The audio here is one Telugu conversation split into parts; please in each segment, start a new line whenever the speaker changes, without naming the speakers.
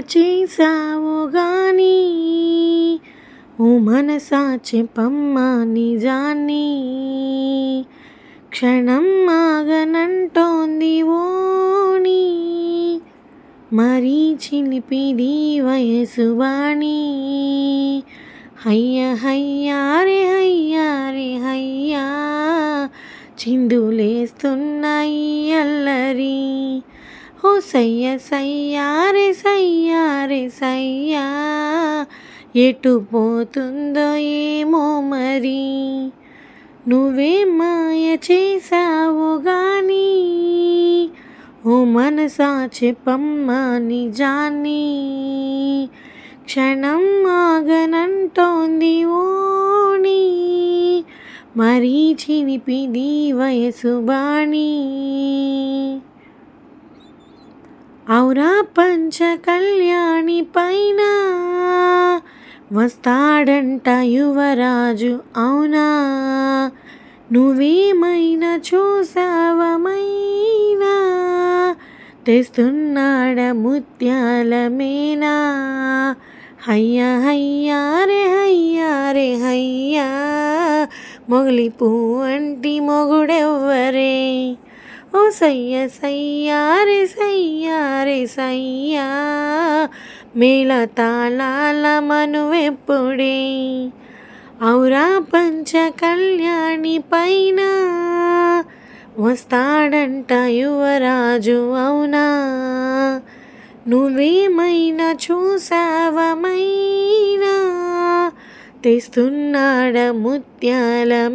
చేసావు గాని ఓ మనసా చెప్పమ్మా నిజాన్ని. క్షణం ఆగనంటోంది ఓని మరీ చిలిపిది వయసు వాణి. హయ్య హయ్యారే హయ్యారే హయ్యా చిందులేస్తున్నాయి అల్లరి. ఓ సయ్య సయ్యారే సయ్యారే సయ్యా ఎటు పోతుందో ఏమో మరి. నువ్వే మాయ చేసావు గాని. ఓ మనసా చెప్పమ్మా నిజాన్ని. క్షణం ఆగనంటోంది ఓణి. మరీ చినిపిది వయసు బాణీ. గౌరా పంచ కళ్యాణి పైన వస్తాడంట యువరాజు అవునా? నువ్వేమైనా చూసావమైనా తెస్తున్నాడ ముత్యాల మేనా? హయ్య హయ్యారే హయ్యారే హయ్యా మొగలి పువ్వంటి మొగుడెవ్వరే? ఓ సయ్య సయ్యారే సయ్యారే సయ్యా మేళ తాళాల మనువెప్పుడే? ఔరా పంచ కళ్యాణి పైన? వస్తాడంట యువరాజు అవునా? నువ్వేమైనా చూసావమైనా తెస్తున్నాడ ముత్యాల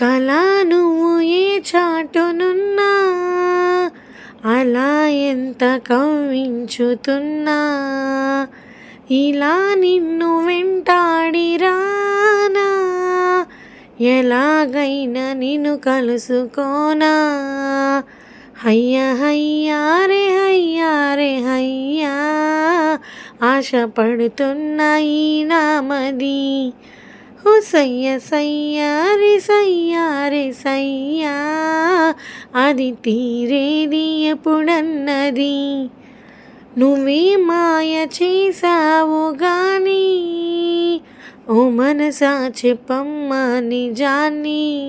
కలా నువ్వు ఏ చాటునున్నా అలా ఎంత కవ్వించుతున్నా. ఇలా నిన్ను వెంటాడిరానా ఎలాగైనా నిన్ను కలుసుకోనా. హయ్య హయ్యారే హయ్యారే హయ్యా ఆశపడుతున్నాయి నామది సయ్య సయ్యారే సయ్యారే సయ్యా అది తీరేది ఎప్పుడన్నది? నువ్వే మాయ చేసావు గాని ఓ మనసా చెప్పమ్మా నిజాన్ని.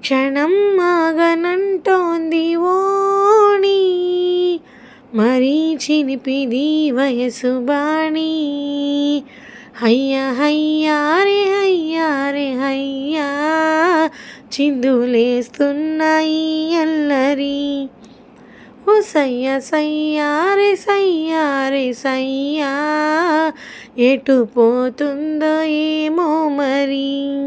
క్షణం మాగనంటోంది ఓణి మరీ చినిపిది వయసు బాణి. హయ్య హయ్యా రే హయ్యా చిందులేస్తున్నాయి అల్లరి. ఓ సయ్య సయ్యా రే సయ్యా. ఎటు పోతుందో ఏమో మరి.